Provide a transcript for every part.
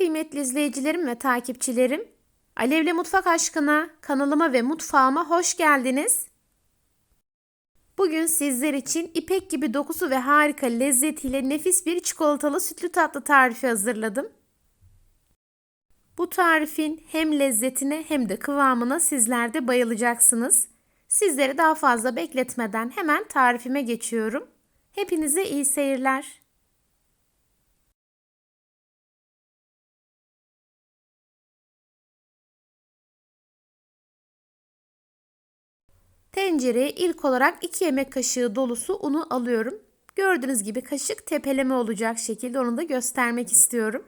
Kıymetli izleyicilerim ve takipçilerim, Alevle Mutfak Aşkına kanalıma ve mutfağıma hoş geldiniz. Bugün sizler için ipek gibi dokusu ve harika lezzetiyle nefis bir çikolatalı sütlü tatlı tarifi hazırladım. Bu tarifin hem lezzetine hem de kıvamına sizler de bayılacaksınız. Sizleri daha fazla bekletmeden hemen tarifime geçiyorum. Hepinize iyi seyirler. Tencereye ilk olarak 2 yemek kaşığı dolusu unu alıyorum. Gördüğünüz gibi kaşık tepeleme olacak şekilde onu da göstermek istiyorum.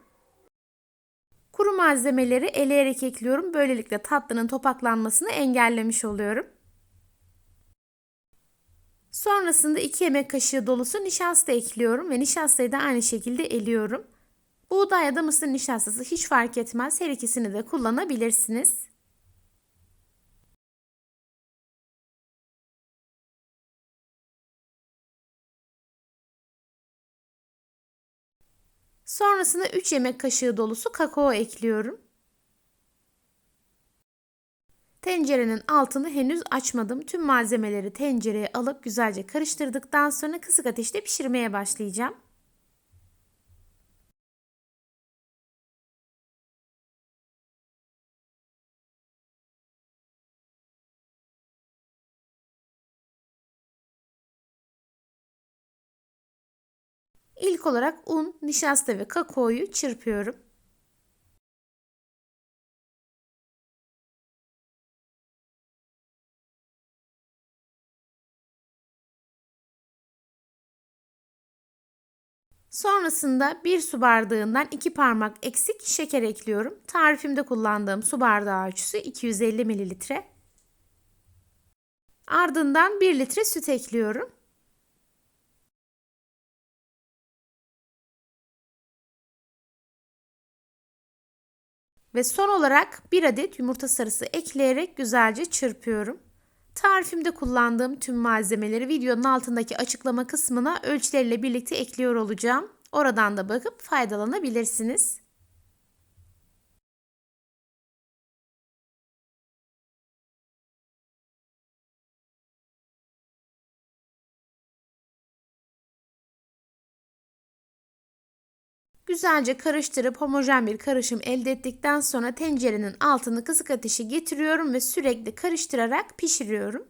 Kuru malzemeleri eleyerek ekliyorum. Böylelikle tatlının topaklanmasını engellemiş oluyorum. Sonrasında 2 yemek kaşığı dolusu nişasta ekliyorum ve nişastayı da aynı şekilde eliyorum. Buğday ya da mısır nişastası hiç fark etmez. Her ikisini de kullanabilirsiniz. Sonrasında 3 yemek kaşığı dolusu kakao ekliyorum. Tencerenin altını henüz açmadım. Tüm malzemeleri tencereye alıp güzelce karıştırdıktan sonra kısık ateşte pişirmeye başlayacağım. İlk olarak un, nişasta ve kakaoyu çırpıyorum. Sonrasında bir su bardağından iki parmak eksik şeker ekliyorum. Tarifimde kullandığım su bardağı ölçüsü 250 mililitre. Ardından 1 litre süt ekliyorum. Ve son olarak bir adet yumurta sarısı ekleyerek güzelce çırpıyorum. Tarifimde kullandığım tüm malzemeleri videonun altındaki açıklama kısmına ölçüleriyle birlikte ekliyor olacağım. Oradan da bakıp faydalanabilirsiniz. Güzelce karıştırıp homojen bir karışım elde ettikten sonra tencerenin altını kısık ateşe getiriyorum ve sürekli karıştırarak pişiriyorum.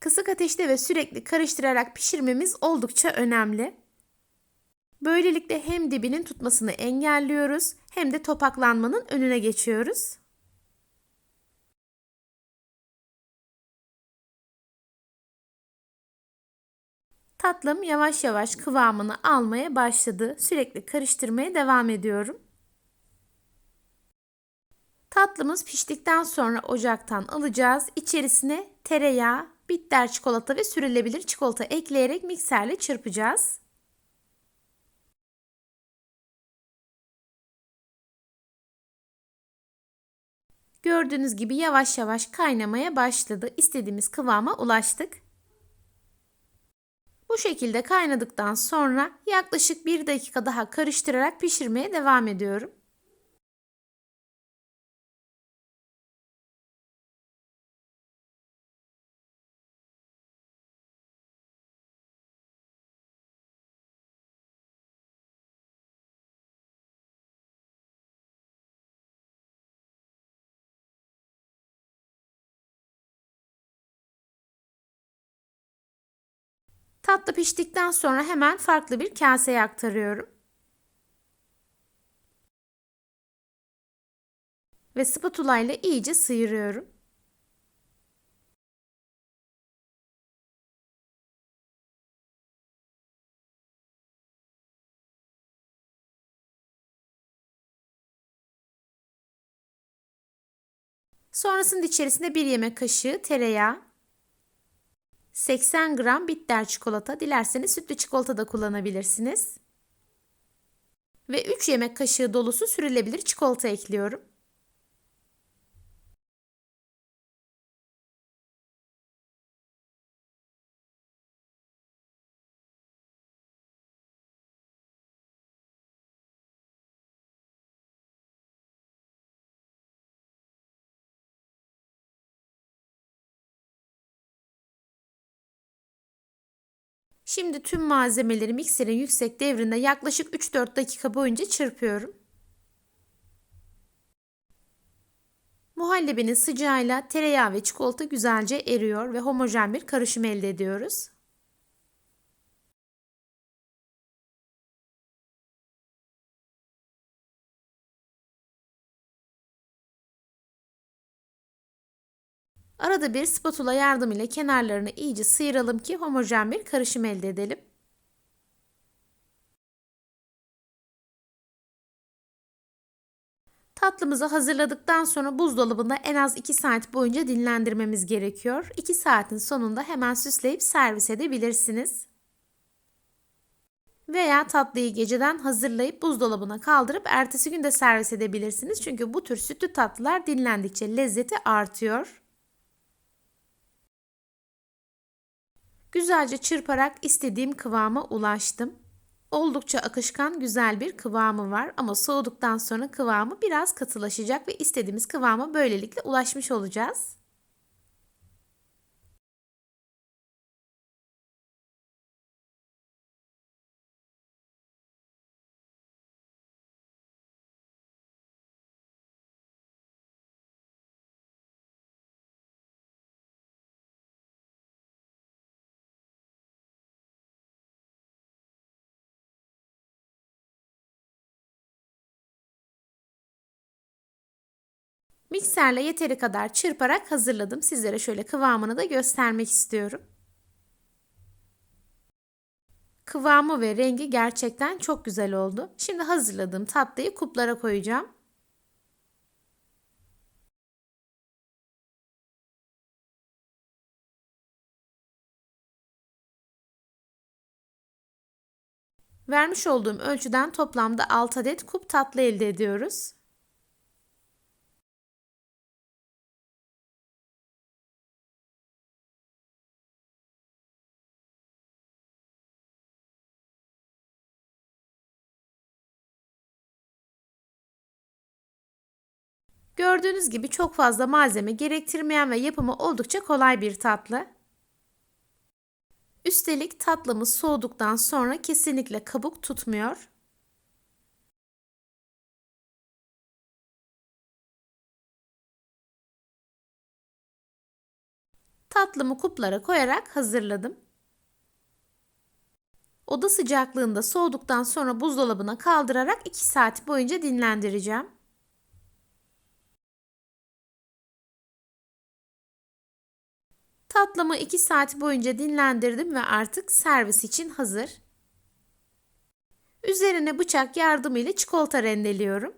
Kısık ateşte ve sürekli karıştırarak pişirmemiz oldukça önemli. Böylelikle hem dibinin tutmasını engelliyoruz hem de topaklanmanın önüne geçiyoruz. Tatlım yavaş yavaş kıvamını almaya başladı. Sürekli karıştırmaya devam ediyorum. Tatlımız piştikten sonra ocaktan alacağız. İçerisine tereyağı, bitter çikolata ve sürülebilir çikolata ekleyerek mikserle çırpacağız. Gördüğünüz gibi yavaş yavaş kaynamaya başladı. İstediğimiz kıvama ulaştık. Bu şekilde kaynadıktan sonra yaklaşık 1 dakika daha karıştırarak pişirmeye devam ediyorum. Tatlı piştikten sonra hemen farklı bir kaseye aktarıyorum. Ve spatula ile iyice sıyırıyorum. Sonrasında içerisine bir yemek kaşığı tereyağı, 80 gram bitter çikolata. Dilerseniz sütlü çikolata da kullanabilirsiniz. Ve 3 yemek kaşığı dolusu sürülebilir çikolata ekliyorum. Şimdi tüm malzemeleri mikserin yüksek devrinde yaklaşık 3-4 dakika boyunca çırpıyorum. Muhallebinin sıcağıyla tereyağı ve çikolata güzelce eriyor ve homojen bir karışım elde ediyoruz. Arada bir spatula yardımıyla kenarlarını iyice sıyıralım ki homojen bir karışım elde edelim. Tatlımızı hazırladıktan sonra buzdolabında en az 2 saat boyunca dinlendirmemiz gerekiyor. 2 saatin sonunda hemen süsleyip servis edebilirsiniz. Veya tatlıyı geceden hazırlayıp buzdolabına kaldırıp ertesi gün de servis edebilirsiniz. Çünkü bu tür sütlü tatlılar dinlendikçe lezzeti artıyor. Güzelce çırparak istediğim kıvama ulaştım. Oldukça akışkan güzel bir kıvamı var ama soğuduktan sonra kıvamı biraz katılaşacak ve istediğimiz kıvama böylelikle ulaşmış olacağız. Mikserle yeteri kadar çırparak hazırladım. Sizlere şöyle kıvamını da göstermek istiyorum. Kıvamı ve rengi gerçekten çok güzel oldu. Şimdi hazırladığım tatlıyı kuplara koyacağım. Vermiş olduğum ölçüden toplamda 6 adet kup tatlı elde ediyoruz. Gördüğünüz gibi çok fazla malzeme gerektirmeyen ve yapımı oldukça kolay bir tatlı. Üstelik tatlımız soğuduktan sonra kesinlikle kabuk tutmuyor. Tatlımı kuplara koyarak hazırladım. Oda sıcaklığında soğuduktan sonra buzdolabına kaldırarak 2 saat boyunca dinlendireceğim. Tatlımı 2 saat boyunca dinlendirdim ve artık servis için hazır. Üzerine bıçak yardımıyla çikolata rendeliyorum.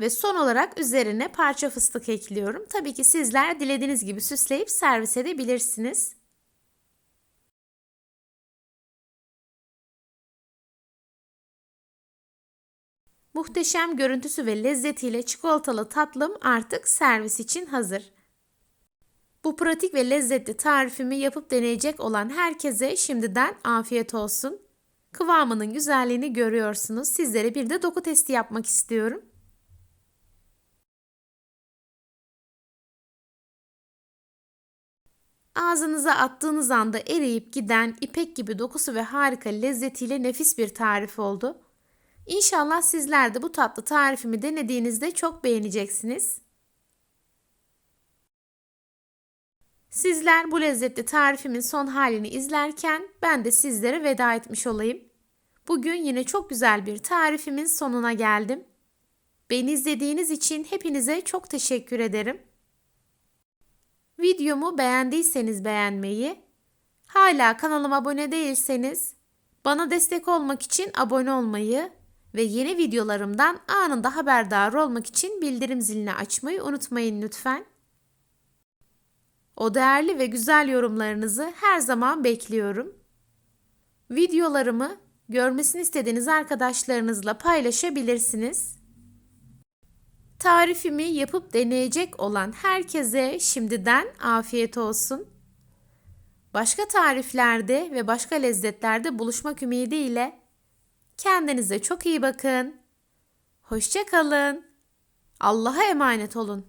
Ve son olarak üzerine parça fıstık ekliyorum. Tabii ki sizler dilediğiniz gibi süsleyip servis edebilirsiniz. Muhteşem görüntüsü ve lezzetiyle çikolatalı tatlım artık servis için hazır. Bu pratik ve lezzetli tarifimi yapıp deneyecek olan herkese şimdiden afiyet olsun. Kıvamının güzelliğini görüyorsunuz. Sizlere bir de doku testi yapmak istiyorum. Ağzınıza attığınız anda eriyip giden ipek gibi dokusu ve harika lezzetiyle nefis bir tarif oldu. İnşallah sizler de bu tatlı tarifimi denediğinizde çok beğeneceksiniz. Sizler bu lezzetli tarifimin son halini izlerken ben de sizlere veda etmiş olayım. Bugün yine çok güzel bir tarifimin sonuna geldim. Beni izlediğiniz için hepinize çok teşekkür ederim. Videomu beğendiyseniz beğenmeyi, hala kanalıma abone değilseniz bana destek olmak için abone olmayı ve yeni videolarımdan anında haberdar olmak için bildirim zilini açmayı unutmayın lütfen. O değerli ve güzel yorumlarınızı her zaman bekliyorum. Videolarımı görmesini istediğiniz arkadaşlarınızla paylaşabilirsiniz. Tarifimi yapıp deneyecek olan herkese şimdiden afiyet olsun. Başka tariflerde ve başka lezzetlerde buluşmak ümidiyle Kendinize çok iyi bakın. Hoşça kalın. Allah'a emanet olun.